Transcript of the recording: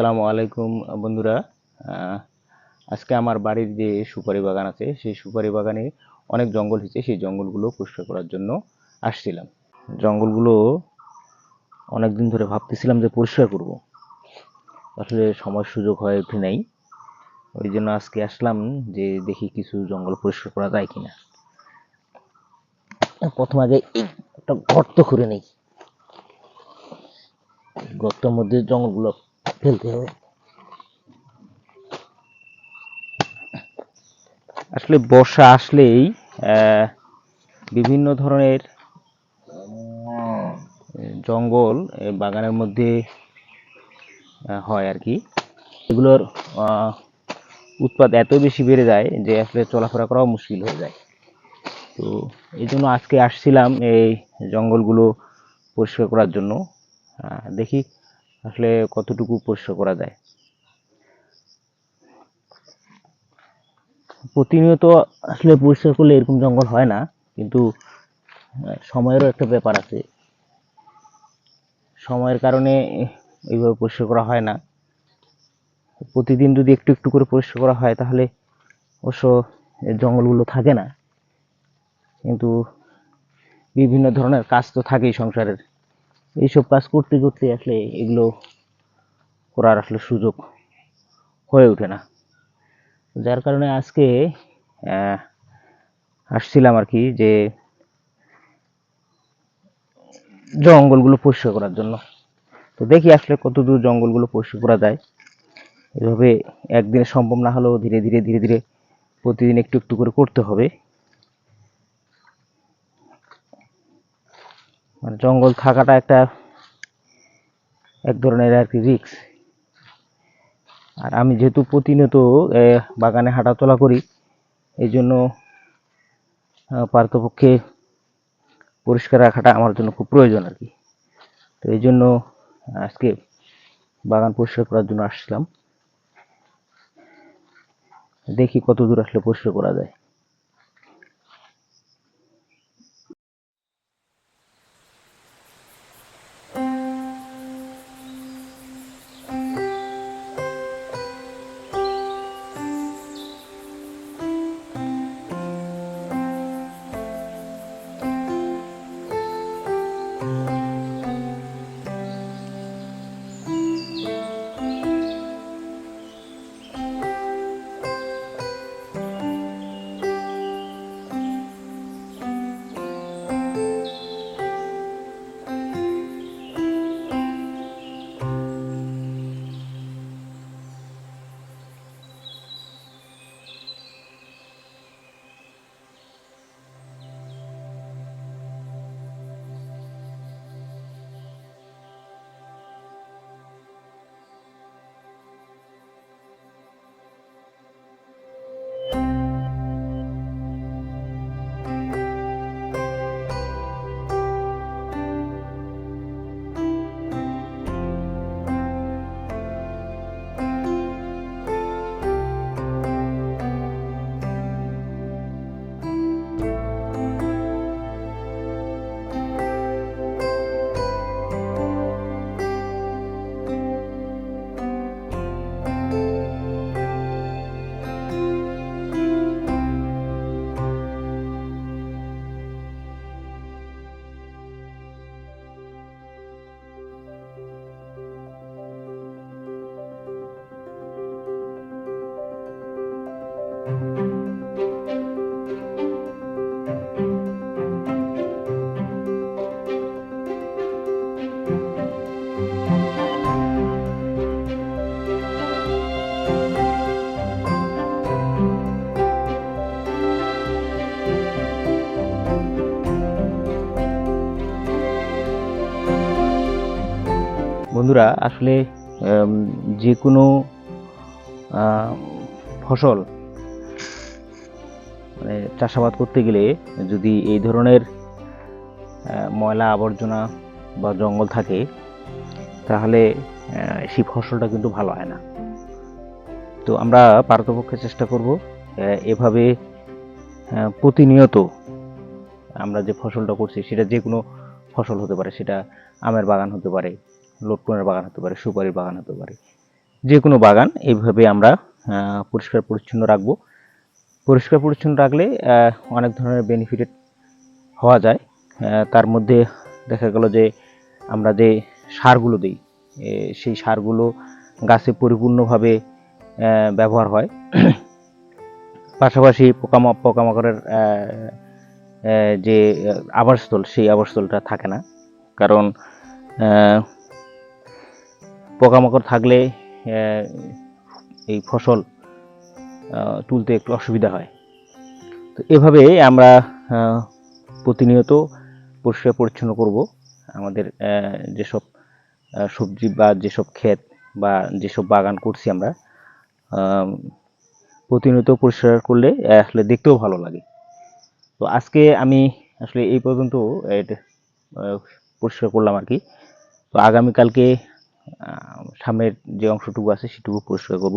আসসালামু আলাইকুম, বন্ধুরা। আজকে আমার বাড়ির যে সুপারি বাগান আছে, সেই সুপারি বাগানে অনেক জঙ্গল হয়েছে। সেই জঙ্গলগুলো পরিষ্কার করার জন্য আসছিলাম। জঙ্গলগুলো অনেক দিন ধরে ভাবতেছিলাম যে পরিষ্কার করব। আসলে সময় সুযোগ হয়ে ওঠে নাই। ওই জন্য আজকে আসলাম যে দেখি কিছু জঙ্গল পরিষ্কার করা যায় কিনা। প্রথম আগে একটা গর্ত করে নেই। গর্তের মধ্যে জঙ্গলগুলো আসলে বর্ষা আসলেই বিভিন্ন ধরনের জঙ্গল বাগানের মধ্যে হয় আর কি। এগুলোর উৎপাদ এত বেশি বেড়ে যায় যে আসলে চলাফেরা করাও মুশকিল হয়ে যায়। তো এই জন্য আজকে আসছিলাম এই জঙ্গলগুলো পরিষ্কার করার জন্য। দেখি আসলে কতটুকু পরিষ্কার করা যায়? প্রতিনিয়ত আসলে পরিষ্কার করলে এরকম জঙ্গল হয় না, কিন্তু সময়েরও একটা ব্যাপার আছে। সময়ের কারণে এইভাবে পরিষ্কার করা হয় না। প্রতিদিন যদি একটু একটু করে পরিষ্কার করা হয়, তাহলে অবশ্য জঙ্গলগুলো থাকে না। কিন্তু বিভিন্ন ধরনের কাজ তো থাকেই সংসারের। এইসব কাজ করতে করতে আসলে এগুলো করার আসলে সুযোগ হয়ে ওঠে না। যার কারণে আজকে আসছিলাম আর কি যে জঙ্গলগুলো পরিষ্কার করার জন্য। তো দেখি আসলে কত দূর জঙ্গলগুলো পরিষ্কার করা যায়। এভাবে একদিনে সম্ভব না হলেও ধীরে ধীরে ধীরে ধীরে প্রতিদিন একটু একটু করে করতে হবে। মানে জঙ্গল থাকাটা একটা এক ধরনের আর কি রিক্স আর আমি যেহেতু প্রতিনিয়ত বাগানে হাঁটাচলা করি এই জন্য পার্থপক্ষে পরিষ্কার রাখাটা আমার জন্য খুব প্রয়োজন আর কি। তো এই জন্য আজকে বাগান পরিষ্কার করার জন্য আসছিলাম দেখি কত দূর আসলে পরিষ্কার করা যায়। বন্ধুরা আসলে যে কোনো ফসল মানে চাষাবাদ করতে গেলে যদি এই ধরনের ময়লা আবর্জনা বা জঙ্গল থাকে, তাহলে সেই ফসলটা কিন্তু ভালো হয় না। তো আমরা পারতপক্ষে চেষ্টা করব এভাবে প্রতিনিয়ত আমরা যে ফসলটা করছি, সেটা যে কোনো ফসল হতে পারে, সেটা আমের বাগান হতে পারে, লটকনের বাগান হতে পারে, সুপারির বাগান হতে পারে, যে কোনো বাগান এইভাবে আমরা পরিষ্কার পরিচ্ছন্ন রাখব। পরিষ্কার পরিচ্ছন্ন রাখলে অনেক ধরনের বেনিফিটেড হওয়া যায়। তার মধ্যে দেখা গেল যে, আমরা যে সারগুলো দিই সেই সারগুলো গাছে পরিপূর্ণভাবে ব্যবহার হয়। পাশাপাশি পোকামা, পোকামাকড়ের যে আবাসস্থল, সেই আবাসস্থলটা থাকে না। কারণ পোকামাকড় থাকলে এই ফসল তুলতে একটু অসুবিধা হয়। তো এভাবে আমরা প্রতিনিয়ত পরিষ্কার পরিচ্ছন্ন করব। আমাদের যেসব সবজি বা যেসব ক্ষেত বা যেসব বাগান করছি আমরা প্রতিনিয়ত পরিষ্কার করলে আসলে দেখতেও ভালো লাগে। তো আজকে আমি আসলে এই পর্যন্ত পরিষ্কার করলাম আর কি। তো আগামীকালকে সামনের যে অংশটুকু আছে, সেটুকু পরিষ্কার করব।